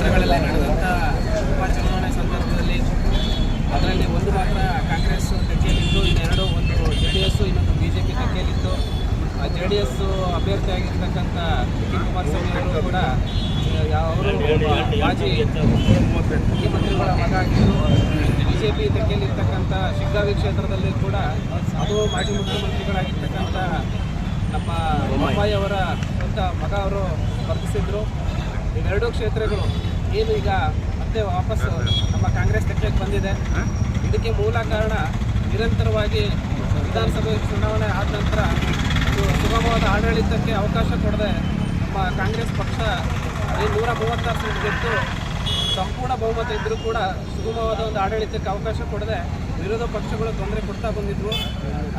ಕ್ಷೇತ್ರಗಳಲ್ಲಿ ನಡೆದಂಥ ಉಪಚುನಾವಣೆ ಸಂದರ್ಭದಲ್ಲಿ ಅದರಲ್ಲಿ ಒಂದು ಮಾತ್ರ ಕಾಂಗ್ರೆಸ್ ಕಚೇರಿತ್ತು ಇನ್ನೆರಡು ಒಂದು ಜೆ ಡಿ ಎಸ್ಸು ಇನ್ನೊಂದು ಬಿ ಜೆ ಪಿ ಆ ಜೆ ಡಿ ಎಸ್ಸು ಅಭ್ಯರ್ಥಿಯಾಗಿರ್ತಕ್ಕಂಥ ನಿಖಿಲ್ ಕುಮಾರಸ್ವಾಮಿ ಅವರು ಕೂಡ ಅವರು ಮಾಜಿ ಮುಖ್ಯಮಂತ್ರಿಗಳ ಮಗ ಆಗಿದ್ದು ಬಿ ಜೆ ಪಿ ತೆಕ್ಕೆಯಲ್ಲಿರ್ತಕ್ಕಂಥ ಶಿಗ್ಗಾವಿ ಕ್ಷೇತ್ರದಲ್ಲಿ ಕೂಡ ಅದು ಮಾಜಿ ಮುಖ್ಯಮಂತ್ರಿಗಳಾಗಿರ್ತಕ್ಕಂಥ ನಮ್ಮ ಬೊಮ್ಮಾಯಿ ಅವರ ಸ್ವಂತ ಮಗ ಅವರು ಸ್ಪರ್ಧಿಸಿದ್ರು ಇವೆರಡೂ ಕ್ಷೇತ್ರಗಳು ಏನು ಈಗ ಮತ್ತೆ ವಾಪಸ್ ನಮ್ಮ ಕಾಂಗ್ರೆಸ್ ಪಕ್ಷಕ್ಕೆ ಬಂದಿದೆ. ಇದಕ್ಕೆ ಮೂಲ ಕಾರಣ ನಿರಂತರವಾಗಿ ವಿಧಾನಸಭೆ ಚುನಾವಣೆ ಆದ ನಂತರ ಸುಗಮವಾದ ಆಡಳಿತಕ್ಕೆ ಅವಕಾಶ ಕೊಡದೆ ನಮ್ಮ ಕಾಂಗ್ರೆಸ್ ಪಕ್ಷ ಈ ನೂರ ಮೂವತ್ತಾರು ಸೀಟ್ ಗೆದ್ದು ಸಂಪೂರ್ಣ ಬಹುಮತ ಇದ್ದರೂ ಕೂಡ ಸುಗಮವಾದ ಒಂದು ಆಡಳಿತಕ್ಕೆ ಅವಕಾಶ ಕೊಡದೆ ವಿರೋಧ ಪಕ್ಷಗಳು ತೊಂದರೆ ಕೊಡ್ತಾ ಬಂದಿದ್ವು.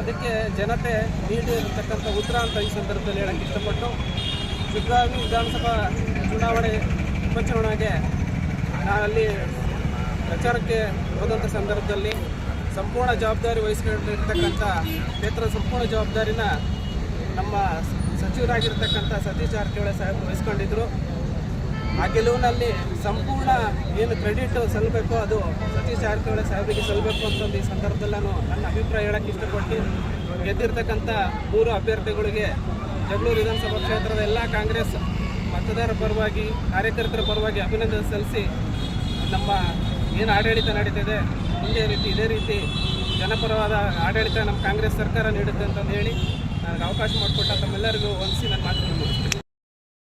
ಅದಕ್ಕೆ ಜನತೆ ನೀಡಿರ್ತಕ್ಕಂಥ ಉತ್ತರ ಅಂತ ಈ ಸಂದರ್ಭದಲ್ಲಿ ಹೇಳಕ್ಕೆ ಇಷ್ಟಪಟ್ಟು ಶಿಗ್ಗಾವಿ ವಿಧಾನಸಭಾ ಚುನಾವಣೆ ಉಪಚುನಾವಣೆಗೆ ನಾನು ಅಲ್ಲಿ ಪ್ರಚಾರಕ್ಕೆ ಹೋದಂಥ ಸಂದರ್ಭದಲ್ಲಿ ಸಂಪೂರ್ಣ ಜವಾಬ್ದಾರಿ ವಹಿಸಿಕೊಂಡಿರ್ತಕ್ಕಂಥ ಕ್ಷೇತ್ರದ ಸಂಪೂರ್ಣ ಜವಾಬ್ದಾರಿನ ನಮ್ಮ ಸಚಿವರಾಗಿರ್ತಕ್ಕಂಥ ಸತೀಶ್ ಜಾರಕಿಹೊಳಿ ಸಾಹೇಬ್ ವಹಿಸ್ಕೊಂಡಿದ್ರು. ಆ ಗೆಲುವಿನಲ್ಲಿ ಸಂಪೂರ್ಣ ಏನು ಕ್ರೆಡಿಟ್ ಸಲ್ಲಬೇಕು ಅದು ಸತೀಶ್ ಜಾರಕಿಹೊಳಿ ಸಾಹೇಬರಿಗೆ ಸಲ್ಲಬೇಕು ಅಂತಂದು ಈ ಸಂದರ್ಭದಲ್ಲಿ ನಾನು ನನ್ನ ಅಭಿಪ್ರಾಯ ಹೇಳಕ್ಕೆ ಇಷ್ಟಪಟ್ಟು ಗೆದ್ದಿರ್ತಕ್ಕಂಥ ಮೂರು ಅಭ್ಯರ್ಥಿಗಳಿಗೆ ಜಗಳೂರು ವಿಧಾನಸಭಾ ಕ್ಷೇತ್ರದ ಎಲ್ಲ ಕಾಂಗ್ರೆಸ್ ಮತದಾರರ ಪರವಾಗಿ, ಕಾರ್ಯಕರ್ತರ ಪರವಾಗಿ ಅಭಿನಂದನೆ ಸಲ್ಲಿಸಿ ನಮ್ಮ ಏನು ಆಡಳಿತ ನಡೀತಿದೆ ಇದೇ ರೀತಿ ಇದೇ ರೀತಿ ಜನಪರವಾದ ಆಡಳಿತ ನಮ್ಮ ಕಾಂಗ್ರೆಸ್ ಸರ್ಕಾರ ನೀಡುತ್ತೆ ಅಂತಂದು ಹೇಳಿ, ನನಗೆ ಅವಕಾಶ ಮಾಡಿಕೊಟ್ಟ ತಮ್ಮೆಲ್ಲರಿಗೂ ವಂದಿಸಿ ನಾನು ಮಾತನ್ನು ಮುಗಿಸ್ತೀನಿ.